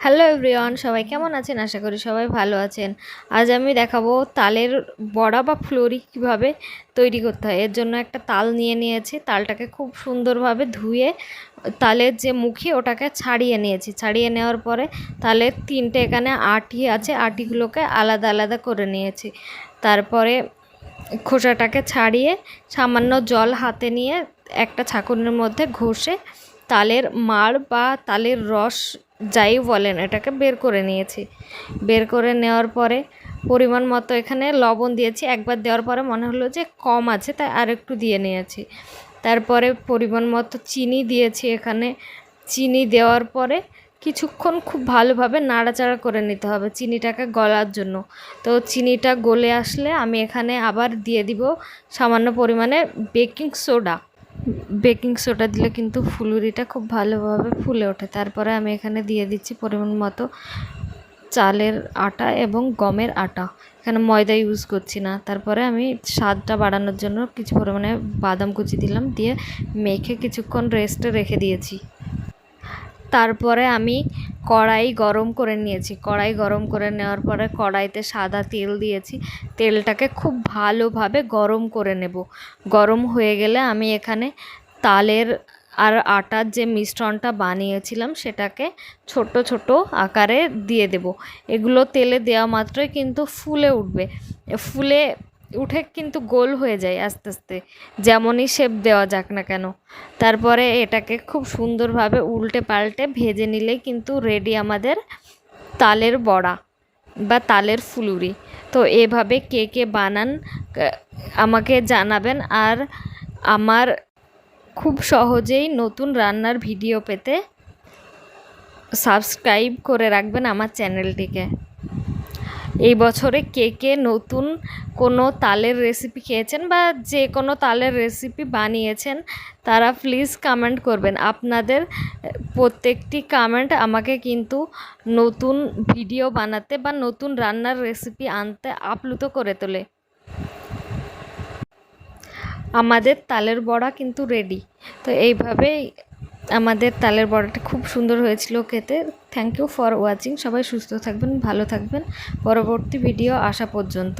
Hello everyone সবাই কেমন আছেন? আশা করি সবাই ভালো আছেন। আজ আমি দেখাবো তালের বড়া বা ফ্লোরি কীভাবে তৈরি করতে হয়। এর জন্য একটা তাল নিয়ে নিয়েছি। তালটাকে খুব সুন্দরভাবে ধুয়ে তালের যে মুখি, ওটাকে ছাড়িয়ে নিয়েছি। ছাড়িয়ে নেওয়ার পরে তালের তিনটে এখানে আটি আছে। আটিগুলোকে আলাদা আলাদা করে নিয়েছি। তারপরে খোসাটাকে ছাড়িয়ে সামান্য জল হাতে নিয়ে একটা ছাঁকুনির মধ্যে ঘষে তালের মাড় বা তালের রস যাই বলেন, এটাকে বের করে নিয়েছি। বের করে নেওয়ার পরে পরিমাণ মতো এখানে লবণ দিয়েছি। একবার দেওয়ার পরে মনে হলো যে কম আছে, তাই আর একটু দিয়ে নিয়েছি। তারপরে পরিমাণ মতো চিনি দিয়েছি এখানে। চিনি দেওয়ার পরে কিছুক্ষণ খুব ভালোভাবে নাড়াচাড়া করে নিতে হবে চিনিটাকে গলার জন্য। তো চিনিটা গলে আসলে আমি এখানে আবার দিয়ে দিব সামান্য পরিমাণে বেকিং সোডা। বেকিং সোডা দিলে কিন্তু ফুলুরিটা খুব ভালোভাবে ফুলে ওঠে। তারপরে আমি এখানে দিয়ে দিচ্ছি পরিমাণ মতো চালের আটা এবং গমের আটা। এখানে ময়দা ইউজ করছি না। তারপরে আমি স্বাদটা বাড়ানোর জন্য কিছু পরিমাণে বাদাম কুচি দিলাম, দিয়ে মেখে কিছুক্ষণ রেস্টে রেখে দিয়েছি। তারপরে আমি কড়াই গরম করে নিয়েছি। কড়াই গরম করে নেওয়ার পরে কড়াইতে সাদা তেল দিয়েছি। তেলটাকে খুব ভালোভাবে গরম করে নেব। গরম হয়ে গেলে আমি এখানে তালের আর আটার যে মিশ্রণটা বানিয়েছিলাম সেটাকে ছোট ছোট আকারে দিয়ে দেব। এগুলো তেলে দেওয়া মাত্রই কিন্তু ফুলে উঠবে। ফুলে উঠে কিন্তু গোল হয়ে যায় আস্তে আস্তে। যেমনই শেপ দেওয়া যাক না কেন। তারপরে এটাকে খুব সুন্দরভাবে উল্টে পাল্টে ভেজে নিলেই কিন্তু রেডি আমাদের তালের বড়া বা তালের ফুলুরি। তো এভাবে কে কে বানান আমাকে জানাবেন। আর আমার খুব সহজেই নতুন রান্নার ভিডিও পেতে সাবস্ক্রাইব করে রাখবেন আমার চ্যানেলটিকে। এই বছরে কে কে নতুন কোনো তালের রেসিপি খেয়েছেন বা যে কোনো তালের রেসিপি বানিয়েছেন, তারা প্লিজ কমেন্ট করবেন। আপনাদের প্রত্যেকটি কমেন্ট আমাকে কিন্তু নতুন ভিডিও বানাতে বা নতুন রান্নার রেসিপি আনতে আপ্লুত করে তোলে। আমাদের তালের বড়া কিন্তু রেডি তো এইভাবেই আমাদের তালের বড়াটা খুব সুন্দর হয়েছিল খেতে। থ্যাংক ইউ ফর ওয়াচিং সবাই সুস্থ থাকবেন, ভালো থাকবেন। পরবর্তী ভিডিও আসা পর্যন্ত।